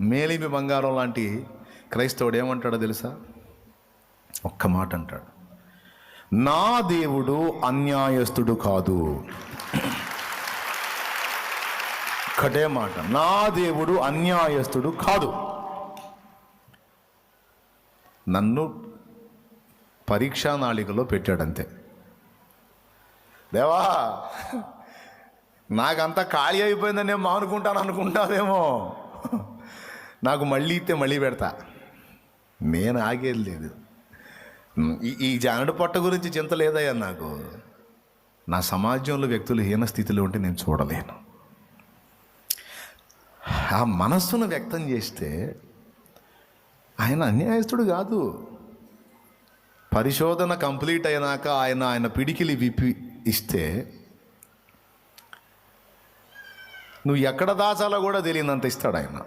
మేలిమి బంగారం లాంటి క్రైస్తవుడు ఏమంటాడో తెలుసా? ఒక్క మాట అంటాడు. నా దేవుడు అన్యాయస్తుడు కాదు. ఒక్కటే మాట. నా దేవుడు అన్యాయస్తుడు కాదు. నన్ను పరీక్షా నాళికలో పెట్టాడంతే. దేవా నాకంతా ఖాళీ అయిపోయిందని నేను మానుకుంటాను అనుకుంటావేమో. నాకు మళ్ళీ ఇస్తే మళ్ళీ పెడతా. నేను ఆగేది లేదు. ఈ ఈ జానడు పొట్ట గురించి చింత లేదయ్యా నాకు? నా సమాజంలో వ్యక్తులు హీన స్థితిలో ఉంటే నేను చూడలేను. ఆ మనస్సును వ్యక్తం చేస్తే ఆయన అన్యాయస్తుడు కాదు. పరిశోధన కంప్లీట్ అయినాక ఆయన ఆయన పిడికిలి విప్పి ఇస్తే నువ్వు ఎక్కడ దాచాలో కూడా తెలియనంత ఇస్తాడు ఆయన.